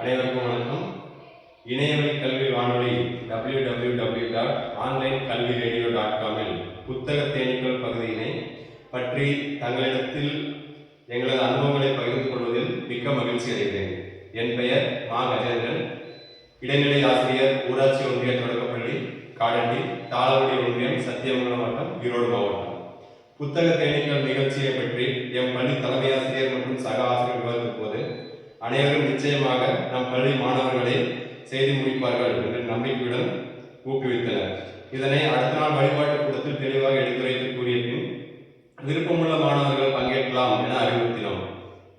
அனைவருக்கும் வணக்கம். இணையவழி கல்வி வானொலி W W W dot online கல்வி ரேடியோ டாட் காமில் புத்தக தேனீக்கள் பகுதியினை பற்றி தங்களிடத்தில் எங்களது அனுபவங்களை பகிர்ந்து கொள்வதில் மிக்க மகிழ்ச்சி அடைகிறேன். என் பெயர் மா. கஜேந்திரன். இடைநிலை ஆசிரியர் ஊராட்சி ஒன்றிய தொடக்கப்பள்ளி காடண்டி தாளவடி ஒன்றியம் சத்தியமங்கலம் வட்டம் ஈரோடு மாவட்டம். புத்தக தேனீக்கள் நிகழ்ச்சியை பற்றி எம் பள்ளி தலைமை ஆசிரியர் மற்றும் சக ஆசிரியர் விவாதித்த போது அனைவரும் நிச்சயமாக நம் பள்ளி மாணவர்களே செய்து முடிப்பார்கள் என்ற நம்பிக்கையுடன் ஊக்குவித்தனர். இதனை அடுத்த நாள் வழிபாட்டு கூடத்தில் தெளிவாக எடுத்துரைத்து கூறிய பின் விருப்பமுள்ள மாணவர்கள் பங்கேற்கலாம் என அறிவுறுத்தினோம்.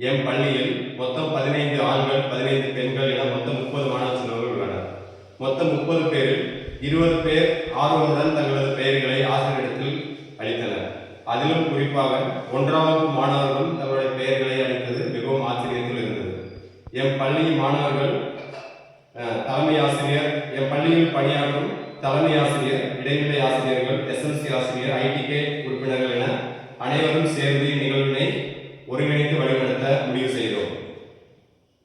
எம் பள்ளியில் மொத்தம் பதினைந்து ஆண்கள் பதினைந்து பெண்கள் என மொத்தம் முப்பது மாணவ செல்வங்கள் உள்ளனர். மொத்தம் முப்பது பேரில் இருபது பேர் ஆர்வமுடன் தங்களது பெயர்களை ஆசிரியரிடத்தில் அளித்தனர். அதிலும் குறிப்பாக ஒன்றாம் வகுப்பு மாணவர்கள் தங்களுடைய பெயர்களை அளித்தது மிகவும் ஆச்சரியத்தில் இருந்தது எம் பள்ளி மாணவர்கள் தலைமை ஆசிரியர் என் பள்ளியில் பணியாற்றும் தலைமை ஆசிரியர் இடைநிலை ஆசிரியர்கள் எஸ்எல்சி ஆசிரியர் ஐடிகே உறுப்பினர்கள் என அனைவரும் சேர்ந்து இந்நிகழ்வினை ஒருங்கிணைத்து வழிநடத்த முடிவு செய்தோம்.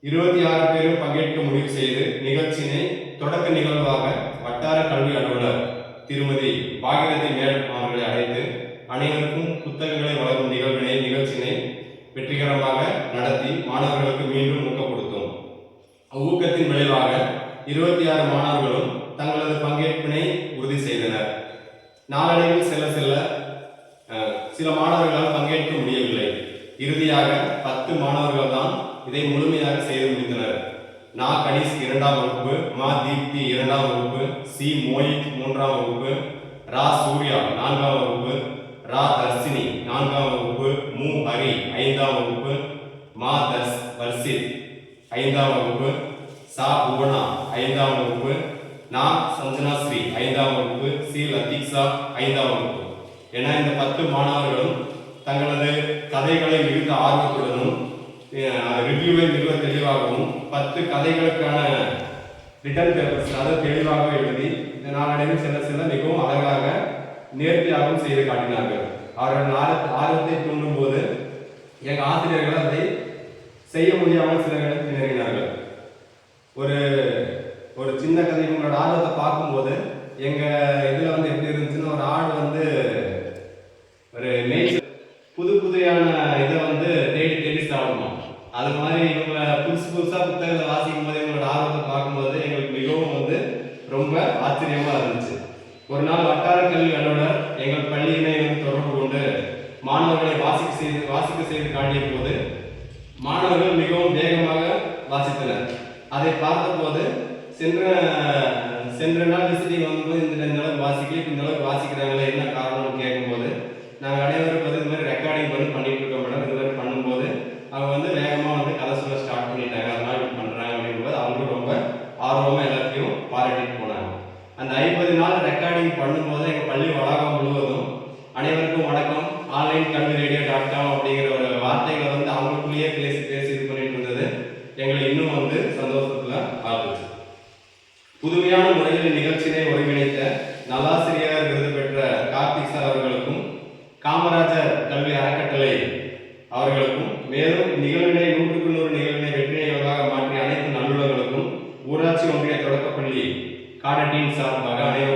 இருபத்தி ஆறு பேரும் பங்கேற்க முடிவு செய்து நிகழ்ச்சியினை தொடக்க நிகழ்வாக வட்டார கல்வி அலுவலர் திருமதி பாகிரதி மேடம் அவர்களை அழைத்து அனைவருக்கும் புத்தகங்களை வழங்கும் நிகழ்வினை நிகழ்ச்சியினை வெற்றிகரமாக நடத்தி மாணவர்களுக்கு மீண்டும் ஊக்கப்படுத்தும் ஊக்கத்தின் விளைவாக இருபத்தி ஆறு மாணவர்களும் தங்களது பங்கேற்பினை உறுதி செய்தனர். நாளடைவில் செல்ல செல்ல சில மாணவர்களால் பங்கேற்க முடியவில்லை. இறுதியாக பத்து மாணவர்கள் தான் இதை முழுமையாக செய்து முடித்தனர். நா. கணேஷ் இரண்டாம் வகுப்பு மா. தீப்தி இரண்டாம் வகுப்பு சி. மோயித் மூன்றாம் வகுப்பு ரா. சூர்யா நான்காம் வகுப்பு ரா. தர்சினி நான்காம் வகுப்பு மு. ஹரி ஐந்தாம் வகுப்பு மா. தர்ஸ் வர்சித் ஐந்தாம் வகுப்பு சா புவனா ஐந்தாம் வகுப்பு. நா சஞ்சனா ஸ்ரீ ஐந்தாம் வகுப்பு. சி லத்தீக்ஷா ஐந்தாம் வகுப்பு. என இந்த பத்து மாணவர்களும் தங்களது கதைகளை மிகுந்த ஆர்வத்துடனும் ரிவ்யூவை மிக தெளிவாகவும் பத்து கதைகளுக்கான ரிட்டர்ன் பேப்பர்ஸ் அதை தெளிவாக எழுதி இந்த நாளடைவில் சின்ன சின்ன மிகவும் அழகாக நேர்த்தியாகவும் செய்து காட்டினார்கள். அவர்கள் ஆர்வத்தை தூண்டும் போது எங்கள் ஆசிரியர்கள் அதை செய்ய முடியாமல் சில ஒரு ஒரு சின்ன கதை. உங்களோட ஆர்வத்தை பார்க்கும்போது எங்க இதுல வந்து எப்படி இருந்துச்சுன்னா ஒரு ஆடு வந்து ஒரு மேய்ச்சல் புது புதையான இதை வந்து தேடி தேடி சாப்பிடணும். அது மாதிரி இவங்க புதுசு புதுசா புத்தகத்தை வாசிக்கும் போது எங்களோட ஆர்வத்தை பார்க்கும்போது எங்களுக்கு மிகவும் வந்து ரொம்ப ஆச்சரியமா இருந்துச்சு. ஒரு நாள் வட்டார கல்வி அலுவலர் எங்கள் பள்ளியினை வந்து தொடர்பு கொண்டு மாணவர்களை வாசிக்க செய்து வாசிக்க செய்து காட்டிய போது மாணவர்கள் மிகவும் வேகமாக வாசித்தனர். அதை பார்த்தபோது சென்ற சென்ற நாள் விசிட்டிங் வந்தபோது இந்த இந்த அளவுக்கு வாசிக்கல இந்த அளவுக்கு வாசிக்கிறாங்களே என்ன காரணம்னு கேட்கும்போது நாங்கள் அனைவரும் வந்து இது மாதிரி ரெக்கார்டிங் பண்ணி பண்ணிட்டு இருக்கோம் மேடம் இது மாதிரி பண்ணும்போது அவங்க வந்து வேகமாக வந்து கதை சொல்ல ஸ்டார்ட் பண்ணிட்டாங்க. அதனால இப்படி பண்ணுறாங்க அப்படிங்கும்போது அவங்களும் ரொம்ப ஆர்வமாக எல்லாத்தையும் பாராட்டிட்டு போனாங்க. அந்த ஐம்பது நாள் ரெக்கார்டிங் பண்ணும்போது எங்கள் பள்ளி வளாகம் முழுவதும் அனைவருக்கும் வணக்கம். ஆன்லைன் கல்வி புதுமையான முறையில் நிகழ்ச்சியை ஒருங்கிணைத்த நல்லாசிரியர் விருது பெற்ற கார்த்திக் சார் அவர்களுக்கும் காமராஜர் கல்வி அறக்கட்டளை அவர்களுக்கும் மேலும் நிகழ்வினை நூற்றுக்கு நூறு நிகழ்வினை வெற்றியாக மாற்றிய அனைத்து நல்லுறங்களுக்கும் ஊராட்சி ஒன்றிய தொடக்கப்பள்ளி காடட்டின் சார்பாக அனைவரும்